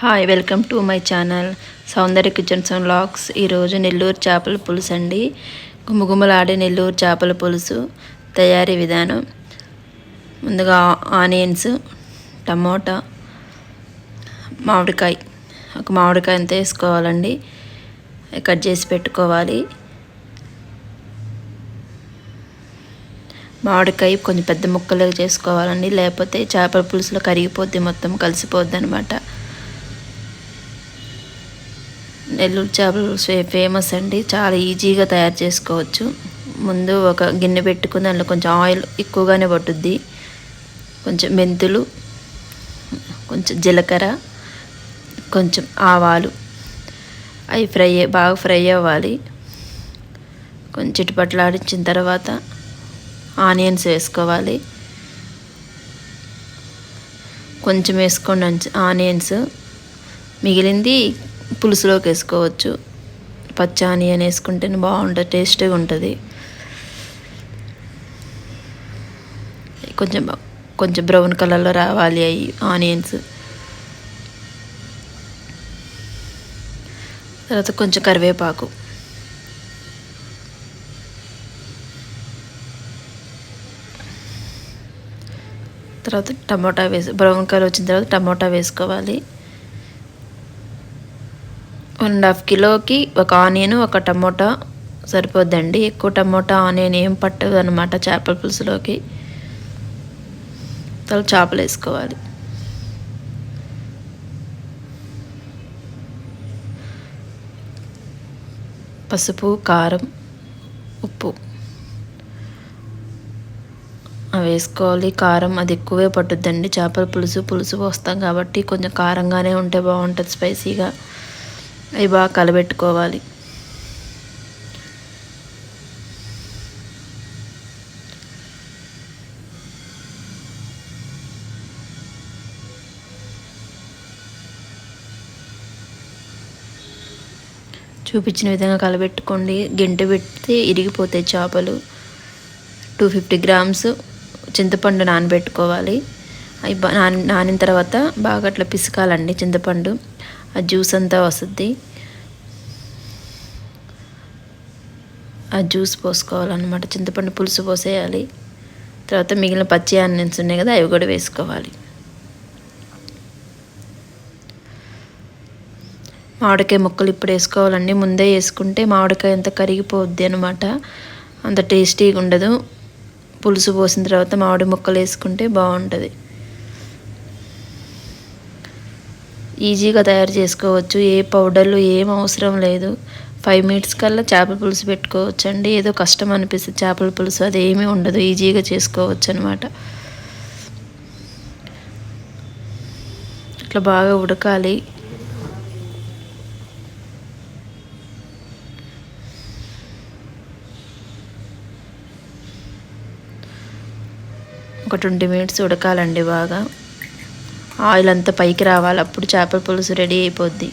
Hi welcome to my channel Soundarya kitchens and locks ఈరోజు నెల్లూరు చేపల పులుసు అండి. గుమగుమలాడే నెల్లూరు చేపల పులుసు తయారీ విధానం ముందుగా ఆనియన్స్ టమోటా మామిడికాయ ఒక మామిడికాయ అంతా వేసుకోవాలండి. కట్ చేసి పెట్టుకోవాలి. మామిడికాయ కొంచెం పెద్ద ముక్కలుగా చేసుకోవాలండి. లేకపోతే చేపల పులుసులో కరిగిపోద్ది మొత్తం కలిసిపోద్ది అనమాట నెల్లూరు చేపలు ఫేమస్ అండి. చాలా ఈజీగా తయారు చేసుకోవచ్చు. ముందు ఒక గిన్నె పెట్టుకుని దాంట్లో కొంచెం ఆయిల్ ఎక్కువగానే పట్టుద్ది. కొంచెం మెంతులు కొంచెం జీలకర్ర కొంచెం ఆవాలు. అవి ఫ్రై బాగా ఫ్రై అవ్వాలి. కొంచెం చిటిపట్లాడించిన తర్వాత ఆనియన్స్ వేసుకోవాలి. కొంచెం వేసుకోండి ఆనియన్స్. మిగిలింది పులుసులోకి వేసుకోవచ్చు. పచ్చ ఆనియన్ వేసుకుంటేనే బాగుంటుంది టేస్టీగా ఉంటుంది. కొంచెం కొంచెం బ్రౌన్ కలర్లో రావాలి అవి ఆనియన్స్. తర్వాత కొంచెం కరివేపాకు. తర్వాత టమోటా వేసి బ్రౌన్ కలర్ వచ్చిన తర్వాత టమోటా వేసుకోవాలి. వన్ అండ్ హాఫ్ కిలోకి ఒక ఆనియన్ ఒక టమోటా సరిపోద్దండి. ఎక్కువ టమోటా ఆనియన్ ఏం పట్టదు అనమాట చేపల పులుసులోకి. తర్వాత చేపలు వేసుకోవాలి. పసుపు కారం ఉప్పు. అవి వేసుకోవాలి. కారం అది ఎక్కువే పట్టుద్దండి. చేపల పులుసు పులుసు పోస్తాం కాబట్టి కొంచెం కారంగానే ఉంటే బాగుంటుంది స్పైసీగా. అవి బాగా కలబెట్టుకోవాలి. చూపించిన విధంగా కలబెట్టుకోండి. గింట పెడితే ఇరిగిపోతాయి చేపలు. టూ ఫిఫ్టీ గ్రామ్స్ చింతపండు నానబెట్టుకోవాలి. అవి నాని నానిన తర్వాత బాగా అట్లా పిసకాలండి చింతపండు. ఆ జ్యూస్ అంతా వస్తుంది. ఆ జ్యూస్ పోసుకోవాలన్నమాట. చింతపండు పులుసు పోసేయాలి. తర్వాత మిగిలిన పచ్చి ఆనియన్స్ ఉన్నాయి కదా అవి కూడా వేసుకోవాలి. మామిడికాయ ముక్కలు ఇప్పుడు వేసుకోవాలండి. ముందే వేసుకుంటే మామిడికాయ అంత కరిగిపోద్ది అనమాట అంత టేస్టీగా ఉండదు. పులుసు పోసిన తర్వాత మామిడి ముక్కలు వేసుకుంటే బాగుంటుంది. ఈజీగా తయారు చేసుకోవచ్చు. ఏ పౌడర్లు ఏం అవసరం లేదు. ఫైవ్ మినిట్స్ కల్లా చేపల పులుసు పెట్టుకోవచ్చు అండి ఏదో కష్టం అనిపిస్తుంది చేపల పులుసు అది ఏమీ ఉండదు. ఈజీగా చేసుకోవచ్చు అనమాట ఇట్లా బాగా ఉడకాలి. ఒక ట్వంటీ మినిట్స్ ఉడకాలండి బాగా. ఆయిల్ అంతా పైకి రావాలి అప్పుడు చేపల పులుసు రెడీ అయిపోద్ది.